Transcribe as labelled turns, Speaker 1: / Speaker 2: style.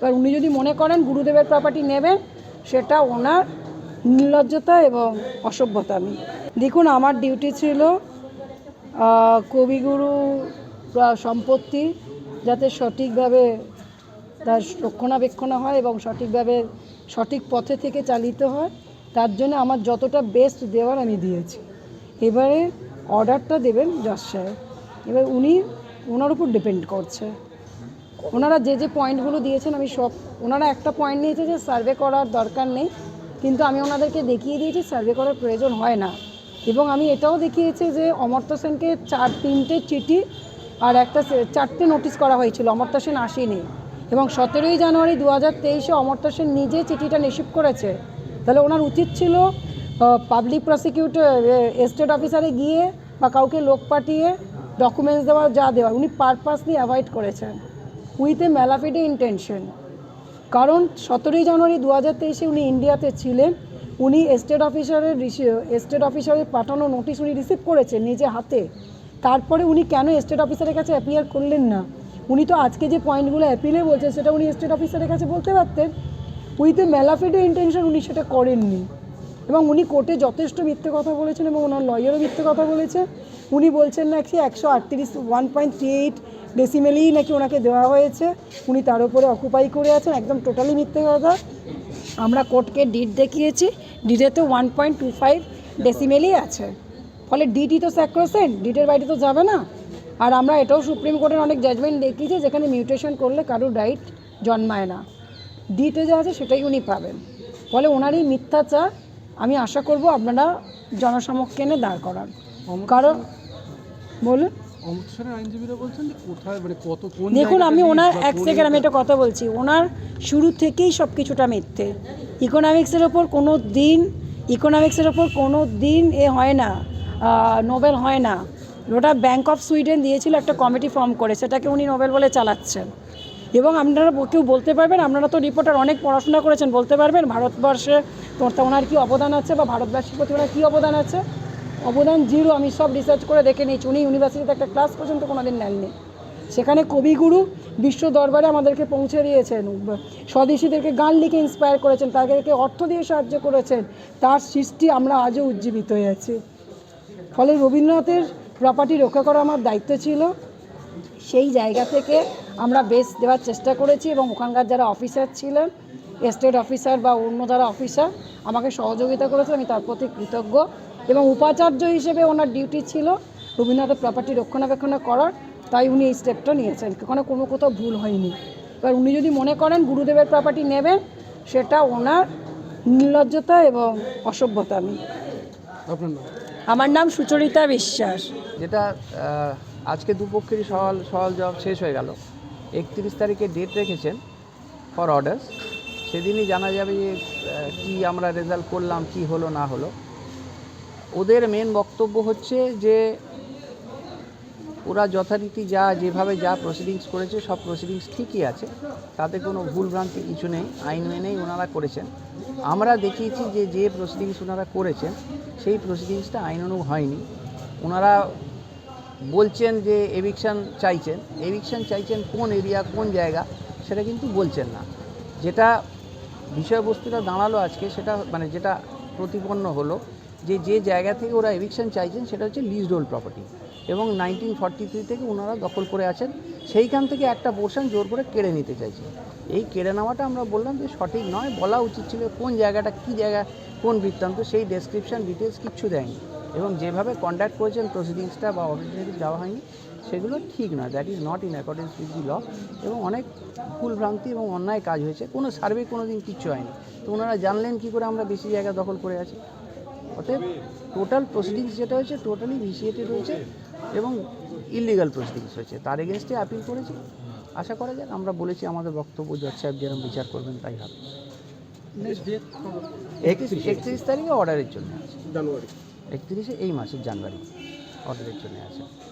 Speaker 1: এবার উনি যদি মনে করেন গুরুদেবের প্রপার্টি নেবেন সেটা ওনার নির্লজ্জতা এবং অসভ্যতামি দেখুন, আমার ডিউটি ছিল কবিগুরু সম্পত্তি যাতে সঠিকভাবে তার রক্ষণাবেক্ষণ হয় এবং সঠিকভাবে সঠিক পথে থেকে চালিত হয়, তার জন্য আমার যতটা বেস্ট দেওয়ার আমি দিয়েছি। এবারে অর্ডারটা দেবেন জজ সাহেব। এবার উনি ওনার উপর ডিপেন্ড করছে। ওনারা যে যে পয়েন্টগুলো দিয়েছেন, আমি সব, ওনারা একটা পয়েন্ট নিয়েছে যে সার্ভে করার দরকার নেই, কিন্তু আমি ওনাদেরকে দেখিয়ে দিয়েছি, সার্ভে করার প্রয়োজন হয় না। এবং আমি এটাও দেখিয়েছি যে অমর্ত্য সেনকে চার, তিনটে চিঠি আর একটা চারটে নোটিশ করা হয়েছিল, অমর্ত্য সেন আসেনি। এবং সতেরোই জানুয়ারি দু হাজার তেইশে অমর্ত্য সেন নিজে চিঠিটা রিসিভ করেছে। তাহলে ওনার উচিত ছিল পাবলিক প্রসিকিউটর এস্টেট অফিসারে গিয়ে বা কাউকে লোক পাঠিয়ে ডকুমেন্টস দেওয়া, যা দেওয়া, উনি পারপাসলি অ্যাভয়েড করেছেন। With a mala fide intention কারণ সতেরোই জানুয়ারি দু হাজার তেইশে উনি ইন্ডিয়াতে ছিলেন। উনি এস্টেট অফিসারের এস্টেট অফিসারের পাঠানো নোটিশ উনি রিসিভ করেছেন নিজে হাতে। তারপরে উনি কেন এস্টেট অফিসারের কাছে অ্যাপিয়ার করলেন না? উনি তো আজকে যে পয়েন্টগুলো অ্যাপিলে বলছেন সেটা উনি এস্টেট অফিসারের কাছে বলতে পারতেন। উইথ এ ম্যালাফিডে ইন্টেনশন উনি সেটা করেননি। এবং উনি কোর্টে যথেষ্ট মিথ্যে কথা বলেছেন এবং ওনার লয়ারও মিথ্যে কথা বলেছে। উনি বলছেন নাকি একশো আটত্রিশ one point three eight decimally নাকি ওনাকে দেওয়া হয়েছে উনি তার উপরে অকুপাই করে আছেন একদম টোটালি মিথ্যে কথা। আমরা কোর্টকে ডিট দেখিয়েছি ডিটেতে one point two five decimally আছে। ফলে ডিটি তো স্যাক্রোসেন্ট ডিটের বাইরে তো যাবে না। আর আমরা এটাও সুপ্রিম কোর্টের অনেক জাজমেন্ট দেখিয়েছি যেখানে মিউটেশন করলে কারোর রাইট জন্মায় না। ডিটে যা আছে সেটাই উনি পাবেন। ফলে ওনারই মিথ্যা মিথ্যাচার আমি আশা করব আপনারা জনসমক্ষে এনে দাঁড় করান। কারণ বলুন।
Speaker 2: মানে
Speaker 1: দেখুন আমি ওনার এক সেকেন্ড আমি
Speaker 2: এটা-
Speaker 1: একটা কথা বলছি। ওনার শুরু থেকেই সব কিছুটা মিথ্যে। ইকোনমিক্সের ওপর কোনো দিন ইকোনমিক্সের ওপর কোনো দিন এ হয় না নোবেল হয় না। ওটা ব্যাংক অফ সুইডেন দিয়েছিল একটা কমিটি ফর্ম করে সেটাকে উনি নোবেল বলে চালাচ্ছেন। এবং আপনারা কেউ বলতে পারবেন আপনারা তো রিপোর্টার অনেক পড়াশোনা করেছেন বলতে পারবেন ভারতবর্ষে ওনার কী অবদান আছে বা ভারতবাসীর প্রতি ওনার কী অবদান আছে? অবদান জিরো, আমি সব রিসার্চ করে দেখে নিয়েছি। উনি ইউনিভার্সিটিতে একটা ক্লাস পর্যন্ত কোনোদিন নেননি। সেখানে কবিগুরু বিশ্ব দরবারে আমাদেরকে পৌঁছে দিয়েছেন। স্বদেশীদেরকে গান লিখে ইন্সপায়ার করেছেন, তাদেরকে অর্থ দিয়ে সাহায্য করেছেন। তার সৃষ্টি আমরা আজও উজ্জীবিত হয়ে আছি। ফলে রবীন্দ্রনাথের প্রপার্টি রক্ষা করা আমার দায়িত্ব ছিল। সেই জায়গা থেকে আমরা বেস দেওয়ার চেষ্টা করেছি এবং ওখানকার যারা অফিসার ছিলেন এস্টেট অফিসার বা অন্য যারা অফিসার আমাকে সহযোগিতা করেছে আমি তার প্রতি কৃতজ্ঞ। এবং উপাচার্য হিসেবে ওনার ডিউটি ছিল রবীন্দ্রনাথের প্রপার্টি রক্ষণাবেক্ষণ করার তাই উনি এই স্টেপটা নিয়েছেন। ওখানে কোনো কোথাও ভুল হয়নি। এবার উনি যদি মনে করেন গুরুদেবের প্রপার্টি নেবেন সেটা ওনার নির্লজ্জতা এবং অসভ্যতামি
Speaker 2: আপনার নাম?
Speaker 1: আমার নাম সুচরিতা বিশ্বাস।
Speaker 3: যেটা আজকে দুপক্ষেরই সওয়াল সওয়াল জবাব শেষ হয়ে গেল। একত্রিশ তারিখে ডেট রেখেছেন ফর অর্ডার্স সেদিনই জানা যাবে যে কী আমরা রেজাল্ট করলাম কি হলো না হলো। ওদের মেন বক্তব্য হচ্ছে যে, ওরা যথারীতি যা যেভাবে যা প্রসিডিংস করেছে, সব প্রসিডিংস ঠিকই আছে। তাতে কোনো ভুলভ্রান্তি কিছু নেই, আইন মেনেই ওনারা করেছেন। আমরা দেখিয়েছি যে যে প্রসিডিংস ওনারা করেছেন, সেই প্রসিডিংসটা আইনানুগ হয়নি। ওনারা বলছেন যে এভিকশন চাইছেন। এভিকশান চাইছেন কোন এরিয়া কোন জায়গা, সেটা কিন্তু বলছেন না। যেটা বিষয়বস্তুটা দাঁড়াল আজকে, সেটা মানে যেটা প্রতিপন্ন হলো যে যে জায়গা থেকে ওরা এভিকশন চাইছেন সেটা হচ্ছে লিজ রোল প্রপার্টি এবং নাইনটিন ফর্টি থ্রি থেকে ওনারা দখল করে আছেন, সেইখান থেকে একটা পোর্শন জোর করে কেড়ে নিতে চাইছে। এই কেড়ে নেওয়াটা আমরা বললাম যে সঠিক নয়, বলা উচিত ছিল কোন জায়গাটা, কী জায়গা, কোন বৃত্তান্ত, সেই ডেসক্রিপশন ডিটেলস কিচ্ছু দেয়নি। এবং যেভাবে কন্ডাক্ট করেছেন প্রসিডিংসটা বা অপরচুনিটি দেওয়া হয়নি, সেগুলো ঠিক নয় that is not in accordance with the law এবং অনেক ভুল ভ্রান্তি এবং অন্যায় কাজ হয়েছে। কোনো সার্ভে কোনো দিন কিচ্ছু হয়নি। তো ওনারা জানলেন কী করে আমরা বেশি জায়গা দখল করে আছি? অতএব টোটাল প্রসিডিংস যেটা হয়েছে টোটালি ভিসিয়েটেড হয়েছে এবং ইলিগাল প্রসিডিংস হয়েছে। তার এগেনস্টে আপিল করেছি। আশা করা যাক আমরা বলেছি আমাদের বক্তব্য জজ সাহেব যেরকম বিচার করবেন তাই হবে। একত্রিশ একত্রিশ তারিখে অর্ডারের জন্য আছে।
Speaker 2: জানুয়ারি।
Speaker 3: একত্রিশে এই মাসের জানুয়ারি অর্ডারের জন্য আছে।